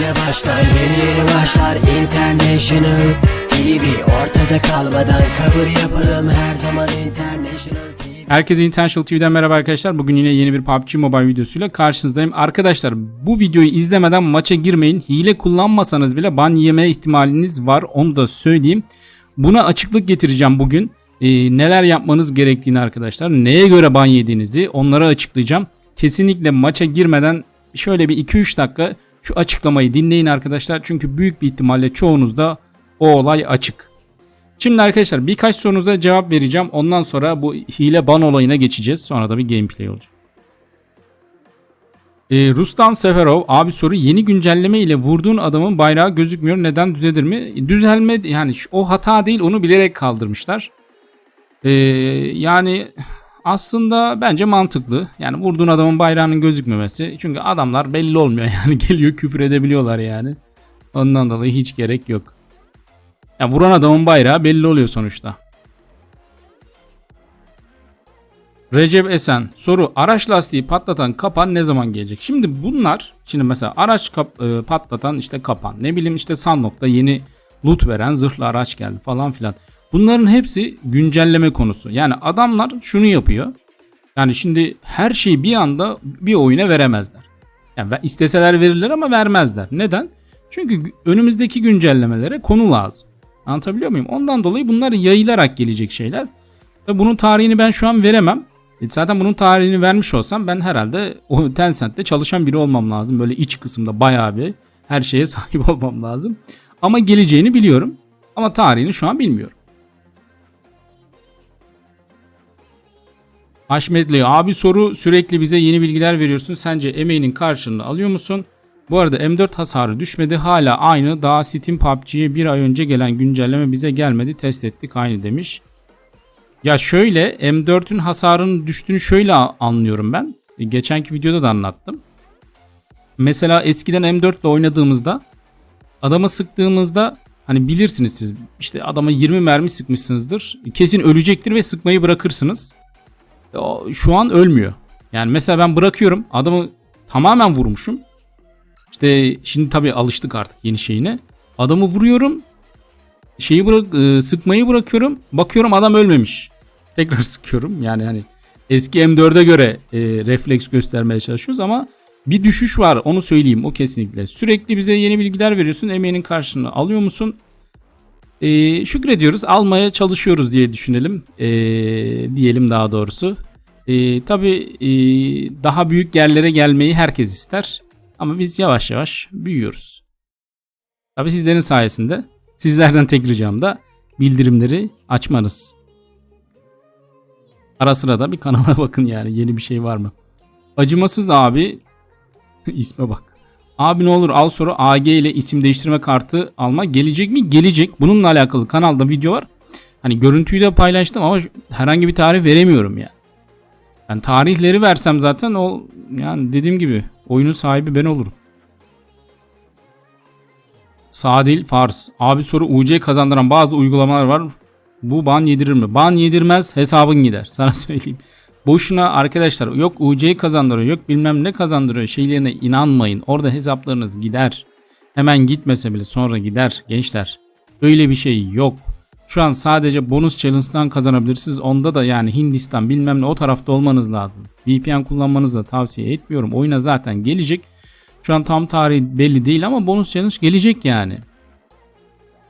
yeni başlar Yeni yeni başlar International TV Ortada kalmadan kabul yapalım Her zaman International TV Herkese Intentional TV'den merhaba arkadaşlar. Bugün yine yeni bir PUBG Mobile videosuyla karşınızdayım. Arkadaşlar bu videoyu izlemeden maça girmeyin. Hile kullanmasanız bile ban yeme ihtimaliniz var. Onu da söyleyeyim. Buna açıklık getireceğim bugün. Ee, neler yapmanız gerektiğini arkadaşlar. Neye göre ban yediğinizi onları açıklayacağım. Kesinlikle maça girmeden şöyle bir 2-3 dakika şu açıklamayı dinleyin arkadaşlar. Çünkü büyük bir ihtimalle çoğunuzda o olay açık. Şimdi arkadaşlar birkaç sorunuza cevap vereceğim. Ondan sonra bu hile ban olayına geçeceğiz. Sonra da bir gameplay olacak. Ee, Ruslan Seferov abi soru yeni güncelleme ile vurduğun adamın bayrağı gözükmüyor. Neden düzelir mi? Düzelme yani o hata değil onu bilerek kaldırmışlar. Ee, yani aslında bence mantıklı. Yani vurduğun adamın bayrağının gözükmemesi. Çünkü adamlar belli olmuyor yani geliyor küfür edebiliyorlar yani. Ondan dolayı hiç gerek yok. Ya vuran adamın bayrağı belli oluyor sonuçta. Recep Esen soru araç lastiği patlatan kapan ne zaman gelecek? Şimdi bunlar şimdi mesela araç kap- e, patlatan işte kapan ne bileyim işte Sunlock'ta yeni loot veren zırhlı araç geldi falan filan. Bunların hepsi güncelleme konusu. Yani adamlar şunu yapıyor. Yani şimdi her şeyi bir anda bir oyuna veremezler. Yani isteseler verirler ama vermezler. Neden? Çünkü önümüzdeki güncellemelere konu lazım. Anlatabiliyor muyum? Ondan dolayı bunlar yayılarak gelecek şeyler. Ve bunun tarihini ben şu an veremem. E Zaten bunun tarihini vermiş olsam ben herhalde o Tencent'te çalışan biri olmam lazım. Böyle iç kısımda bayağı bir her şeye sahip olmam lazım. Ama geleceğini biliyorum. Ama tarihini şu an bilmiyorum. Haşmetli abi soru sürekli bize yeni bilgiler veriyorsun. Sence emeğinin karşılığını alıyor musun? Bu arada M4 hasarı düşmedi. Hala aynı. Daha Steam PUBG'ye bir ay önce gelen güncelleme bize gelmedi. Test ettik aynı demiş. Ya şöyle M4'ün hasarının düştüğünü şöyle anlıyorum ben. E, Geçenki videoda da anlattım. Mesela eskiden M4 ile oynadığımızda adama sıktığımızda hani bilirsiniz siz işte adama 20 mermi sıkmışsınızdır. Kesin ölecektir ve sıkmayı bırakırsınız. Şu an ölmüyor. Yani mesela ben bırakıyorum adamı tamamen vurmuşum. İşte şimdi tabii alıştık artık yeni şeyine. Adamı vuruyorum. Şeyi bırak e, sıkmayı bırakıyorum. Bakıyorum adam ölmemiş. Tekrar sıkıyorum. Yani hani eski M4'e göre e, refleks göstermeye çalışıyoruz ama bir düşüş var onu söyleyeyim o kesinlikle. Sürekli bize yeni bilgiler veriyorsun. Emeğinin karşılığını alıyor musun? E, şükrediyoruz. Almaya çalışıyoruz diye düşünelim. E, diyelim daha doğrusu. E, tabii e, daha büyük yerlere gelmeyi herkes ister. Ama biz yavaş yavaş büyüyoruz. Tabii sizlerin sayesinde sizlerden tek ricam da bildirimleri açmanız. Ara sıra da bir kanala bakın yani yeni bir şey var mı? Acımasız abi isme bak. Abi ne olur al soru AG ile isim değiştirme kartı alma gelecek mi? Gelecek. Bununla alakalı kanalda video var. Hani görüntüyü de paylaştım ama herhangi bir tarih veremiyorum ya. Yani tarihleri versem zaten o yani dediğim gibi oyunun sahibi ben olurum. Sadil Fars. Abi soru UC kazandıran bazı uygulamalar var. Bu ban yedirir mi? Ban yedirmez hesabın gider. Sana söyleyeyim. Boşuna arkadaşlar yok UC kazandırıyor yok bilmem ne kazandırıyor şeylerine inanmayın. Orada hesaplarınız gider. Hemen gitmese bile sonra gider gençler. Öyle bir şey yok. Şu an sadece bonus challenge'dan kazanabilirsiniz. Onda da yani Hindistan bilmem ne o tarafta olmanız lazım. VPN kullanmanızı da tavsiye etmiyorum. Oyuna zaten gelecek. Şu an tam tarihi belli değil ama bonus challenge gelecek yani.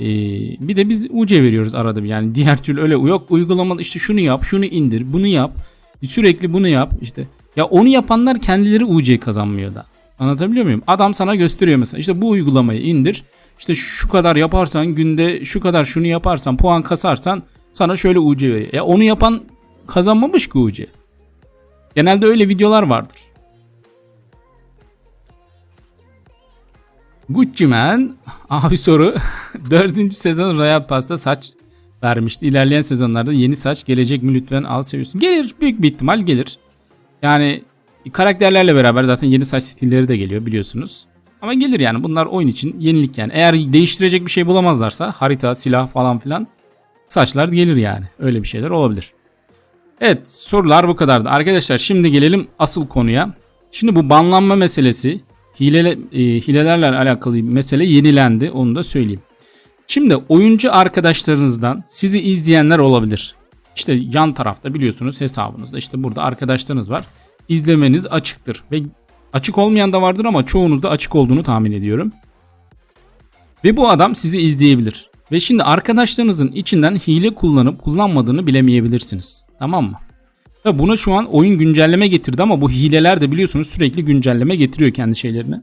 Ee, bir de biz UC veriyoruz arada bir. Yani diğer türlü öyle yok uygulamalı işte şunu yap, şunu indir, bunu yap. Sürekli bunu yap işte. Ya onu yapanlar kendileri UC kazanmıyor da. Anlatabiliyor muyum? Adam sana gösteriyor mesela. İşte bu uygulamayı indir. İşte şu kadar yaparsan günde şu kadar şunu yaparsan puan kasarsan sana şöyle UC veriyor. Ya onu yapan kazanmamış ki UC. Genelde öyle videolar vardır. Gucci Man abi soru 4. sezon Royal Pass'ta saç vermişti. İlerleyen sezonlarda yeni saç gelecek mi lütfen al seviyorsun. Gelir büyük bir ihtimal gelir. Yani karakterlerle beraber zaten yeni saç stilleri de geliyor biliyorsunuz. Ama gelir yani bunlar oyun için yenilik yani. Eğer değiştirecek bir şey bulamazlarsa harita, silah falan filan saçlar gelir yani. Öyle bir şeyler olabilir. Evet sorular bu kadardı. Arkadaşlar şimdi gelelim asıl konuya. Şimdi bu banlanma meselesi Hilele, e, hilelerle alakalı mesele yenilendi. Onu da söyleyeyim. Şimdi oyuncu arkadaşlarınızdan sizi izleyenler olabilir. İşte yan tarafta biliyorsunuz hesabınızda işte burada arkadaşlarınız var. İzlemeniz açıktır ve açık olmayan da vardır ama çoğunuzda açık olduğunu tahmin ediyorum. Ve bu adam sizi izleyebilir. Ve şimdi arkadaşlarınızın içinden hile kullanıp kullanmadığını bilemeyebilirsiniz. Tamam mı? Ve buna şu an oyun güncelleme getirdi ama bu hileler de biliyorsunuz sürekli güncelleme getiriyor kendi şeylerini.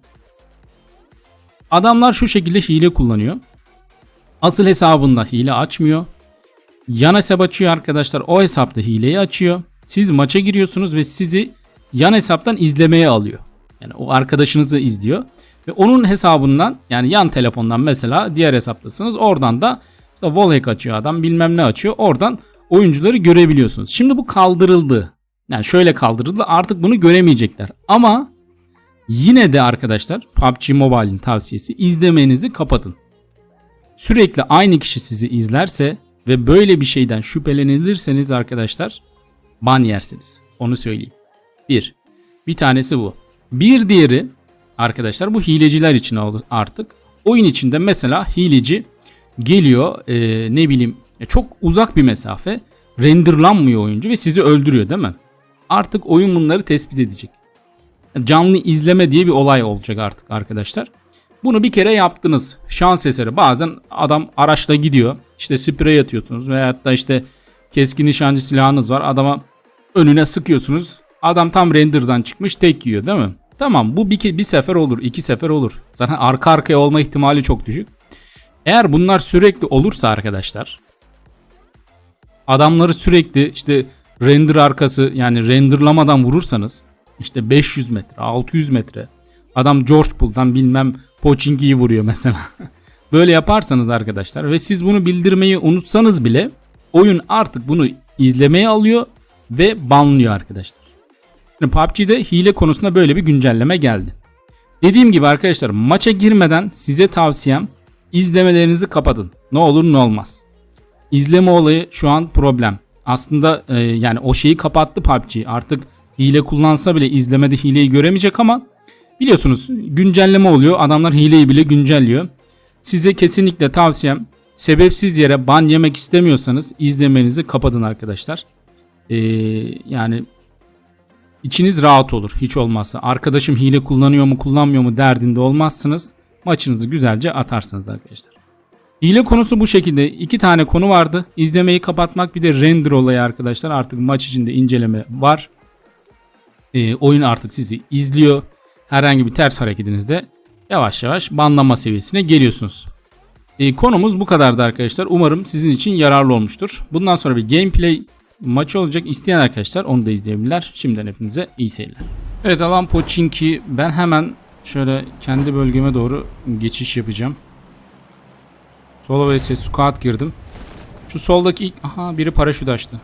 Adamlar şu şekilde hile kullanıyor. Asıl hesabında hile açmıyor. Yan hesap açıyor arkadaşlar. O hesapta hileyi açıyor. Siz maça giriyorsunuz ve sizi yan hesaptan izlemeye alıyor. Yani o arkadaşınızı izliyor. Ve onun hesabından yani yan telefondan mesela diğer hesaptasınız. Oradan da işte wallhack açıyor adam bilmem ne açıyor. Oradan oyuncuları görebiliyorsunuz. Şimdi bu kaldırıldı. Yani şöyle kaldırıldı artık bunu göremeyecekler. Ama yine de arkadaşlar PUBG Mobile'in tavsiyesi izlemenizi kapatın. Sürekli aynı kişi sizi izlerse ve böyle bir şeyden şüphelenilirseniz arkadaşlar ban yersiniz. Onu söyleyeyim. Bir. Bir tanesi bu. Bir diğeri arkadaşlar bu hileciler için oldu artık. Oyun içinde mesela hileci geliyor e, ne bileyim e, çok uzak bir mesafe renderlanmıyor oyuncu ve sizi öldürüyor değil mi? Artık oyun bunları tespit edecek. Canlı izleme diye bir olay olacak artık arkadaşlar. Bunu bir kere yaptınız. Şans eseri. Bazen adam araçla gidiyor. İşte sprey atıyorsunuz veyahut da işte keskin nişancı silahınız var. Adama önüne sıkıyorsunuz. Adam tam render'dan çıkmış tek yiyor değil mi? Tamam bu bir, bir sefer olur, iki sefer olur. Zaten arka arkaya olma ihtimali çok düşük. Eğer bunlar sürekli olursa arkadaşlar adamları sürekli işte render arkası yani renderlamadan vurursanız işte 500 metre, 600 metre adam George Bull'dan bilmem Pochinki'yi vuruyor mesela. Böyle yaparsanız arkadaşlar ve siz bunu bildirmeyi unutsanız bile oyun artık bunu izlemeye alıyor ve banlıyor arkadaşlar. Şimdi PUBG'de hile konusunda böyle bir güncelleme geldi. Dediğim gibi arkadaşlar maça girmeden size tavsiyem izlemelerinizi kapatın. Ne olur ne olmaz. İzleme olayı şu an problem. Aslında e, yani o şeyi kapattı PUBG. Artık hile kullansa bile izlemede hileyi göremeyecek ama biliyorsunuz güncelleme oluyor. Adamlar hileyi bile güncelliyor. Size kesinlikle tavsiyem sebepsiz yere ban yemek istemiyorsanız izlemenizi kapatın arkadaşlar. Ee, yani içiniz rahat olur hiç olmazsa. Arkadaşım hile kullanıyor mu kullanmıyor mu derdinde olmazsınız. Maçınızı güzelce atarsınız arkadaşlar. Hile konusu bu şekilde. iki tane konu vardı. İzlemeyi kapatmak bir de render olayı arkadaşlar. Artık maç içinde inceleme var. Ee, oyun artık sizi izliyor. Herhangi bir ters hareketinizde yavaş yavaş banlama seviyesine geliyorsunuz. Ee, konumuz bu kadardı arkadaşlar. Umarım sizin için yararlı olmuştur. Bundan sonra bir gameplay maçı olacak isteyen arkadaşlar onu da izleyebilirler. Şimdiden hepinize iyi seyirler. Evet alan Pochinki ben hemen şöyle kendi bölgeme doğru geçiş yapacağım. Sola vs squat girdim. Şu soldaki ilk... Aha biri paraşüt açtı.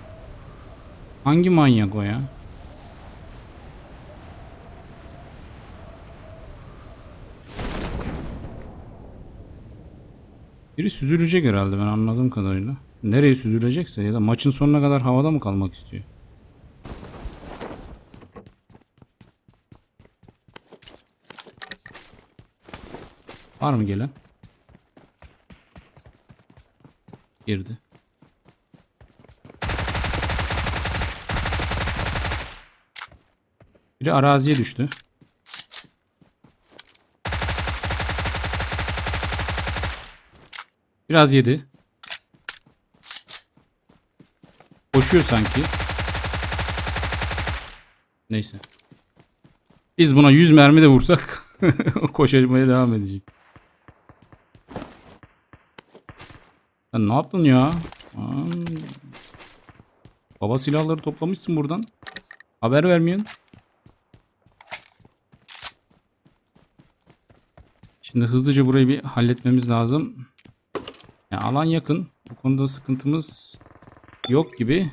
Hangi manyak o ya? Biri süzülecek herhalde ben anladığım kadarıyla. Nereye süzülecekse ya da maçın sonuna kadar havada mı kalmak istiyor? Var mı gelen? Girdi. Biri araziye düştü. Biraz yedi. Koşuyor sanki. Neyse. Biz buna 100 mermi de vursak koşmaya devam edecek. Sen ne yaptın ya? Aa, baba silahları toplamışsın buradan. Haber vermiyorsun. Şimdi hızlıca burayı bir halletmemiz lazım. Yani alan yakın. Bu konuda sıkıntımız yok gibi.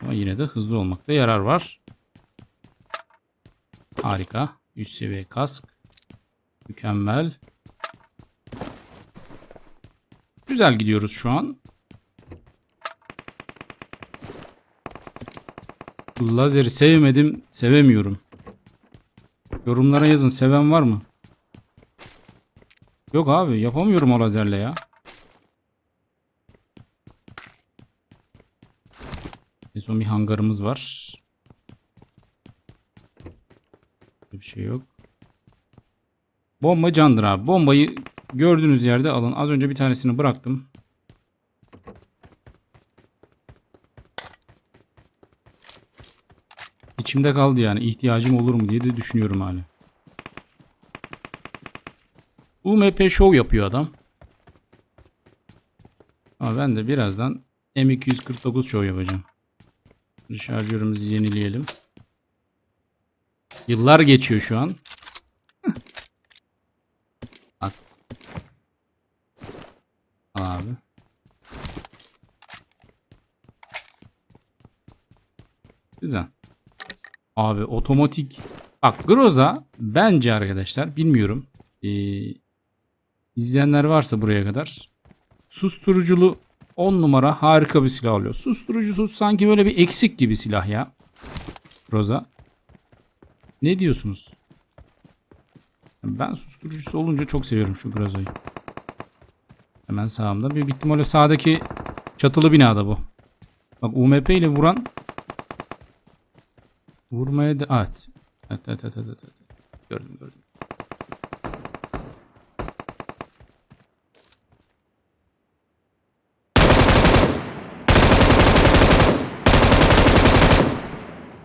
Ama yine de hızlı olmakta yarar var. Harika. Üst seviye kask. Mükemmel. Güzel gidiyoruz şu an. Lazeri sevmedim, sevemiyorum. Yorumlara yazın. Seven var mı? Yok abi yapamıyorum o lazerle ya. En son bir hangarımız var. Bir şey yok. Bomba candır abi. Bombayı gördüğünüz yerde alın. Az önce bir tanesini bıraktım. İçimde kaldı yani. ihtiyacım olur mu diye de düşünüyorum hani. UMP show yapıyor adam. Ama ben de birazdan M249 show yapacağım. Şarjörümüzü yenileyelim. Yıllar geçiyor şu an. At. Abi. Güzel. Abi otomatik. Bak Groza bence arkadaşlar bilmiyorum. Ee, izleyenler varsa buraya kadar. Susturuculu 10 numara harika bir silah oluyor. Susturucusuz sanki böyle bir eksik gibi silah ya. Groza. Ne diyorsunuz? Ben susturucusu olunca çok seviyorum şu Groza'yı. Hemen sağımda. Bir ihtimalle sağdaki çatılı binada bu. Bak UMP ile vuran Vurmaya da... Evet. Evet, evet, evet, evet, evet. Gördüm, gördüm.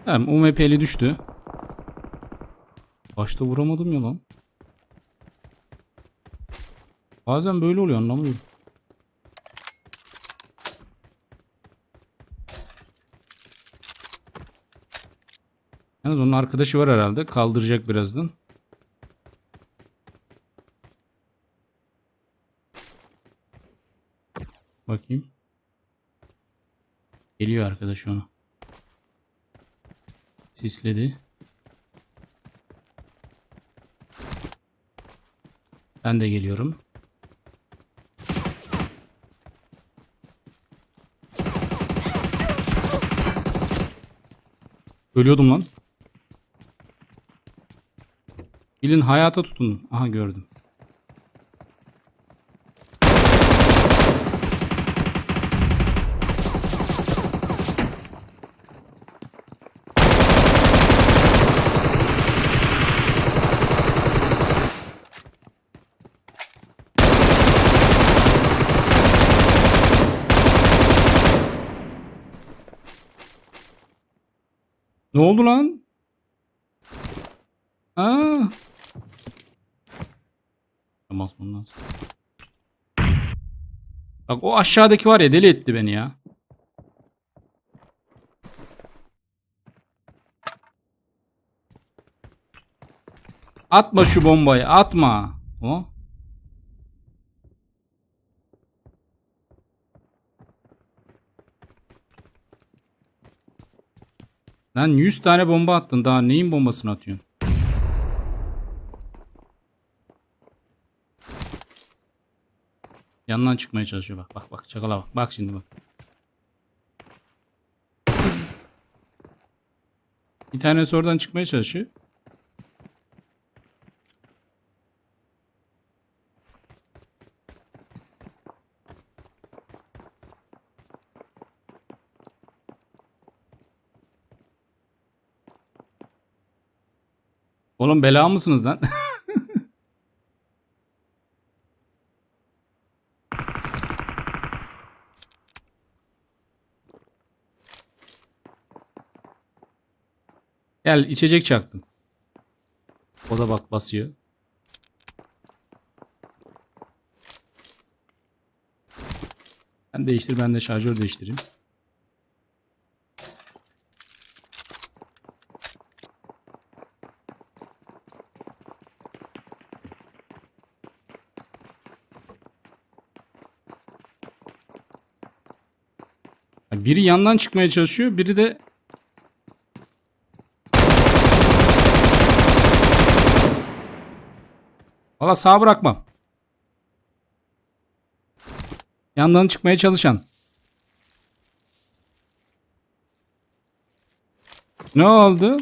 Tamam, UMP'li düştü. Başta vuramadım ya lan. Bazen böyle oluyor anlamıyorum. Yalnız onun arkadaşı var herhalde. Kaldıracak birazdan. Bakayım. Geliyor arkadaş onu. Sisledi. Ben de geliyorum. Ölüyordum lan. Bilin hayata tutundum. Aha gördüm. Ne oldu lan? Aa. Basmam lazım. Bak o aşağıdaki var ya deli etti beni ya. Atma şu bombayı atma. O. Lan 100 tane bomba attın daha neyin bombasını atıyorsun? Yandan çıkmaya çalışıyor bak bak bak çakala bak bak şimdi bak. Bir tanesi oradan çıkmaya çalışıyor. Oğlum bela mısınız lan? Gel içecek çaktım. O da bak basıyor. Ben değiştir ben de şarjör değiştireyim. Biri yandan çıkmaya çalışıyor, biri de Valla sağ bırakmam. Yandan çıkmaya çalışan. Ne oldu?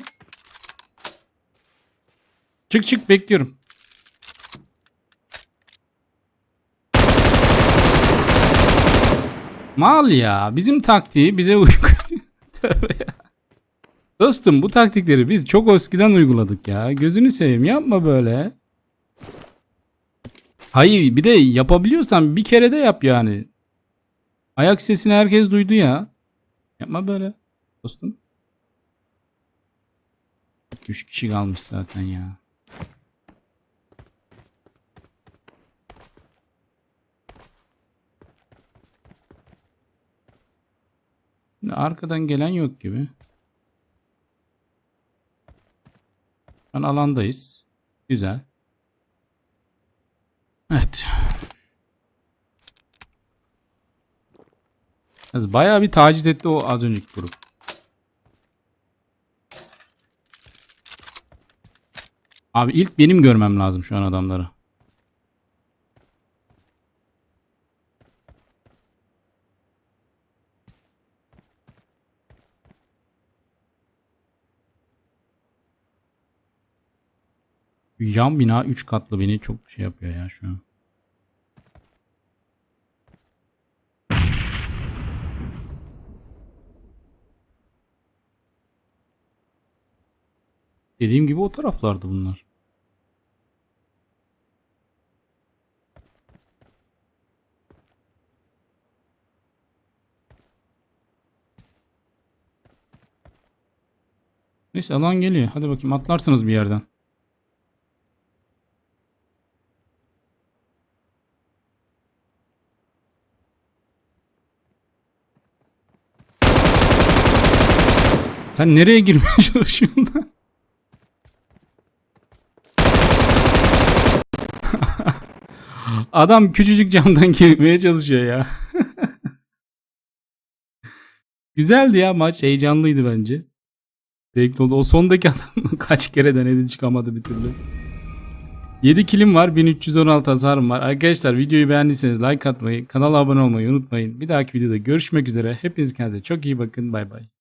Çık çık bekliyorum. Mal ya. Bizim taktiği bize uygun. Tövbe ya. Dostum bu taktikleri biz çok eskiden uyguladık ya. Gözünü seveyim yapma böyle. Hayır bir de yapabiliyorsan bir kere de yap yani. Ayak sesini herkes duydu ya. Yapma böyle dostum. 3 kişi kalmış zaten ya. Arkadan gelen yok gibi. Şu an alandayız. Güzel. Evet. Bayağı bir taciz etti o az önceki grup. Abi ilk benim görmem lazım şu an adamları. Yan bina 3 katlı beni çok şey yapıyor ya şu an. Dediğim gibi o taraflardı bunlar. Neyse alan geliyor. Hadi bakayım atlarsınız bir yerden. Sen nereye girmeye çalışıyorsun lan? Adam küçücük camdan girmeye çalışıyor ya. Güzeldi ya maç. Heyecanlıydı bence. Zevkli oldu. O sondaki adam kaç kere denedi çıkamadı bir türlü. 7 kilim var. 1316 hasarım var. Arkadaşlar videoyu beğendiyseniz like atmayı, kanala abone olmayı unutmayın. Bir dahaki videoda görüşmek üzere. Hepiniz kendinize çok iyi bakın. Bay bay.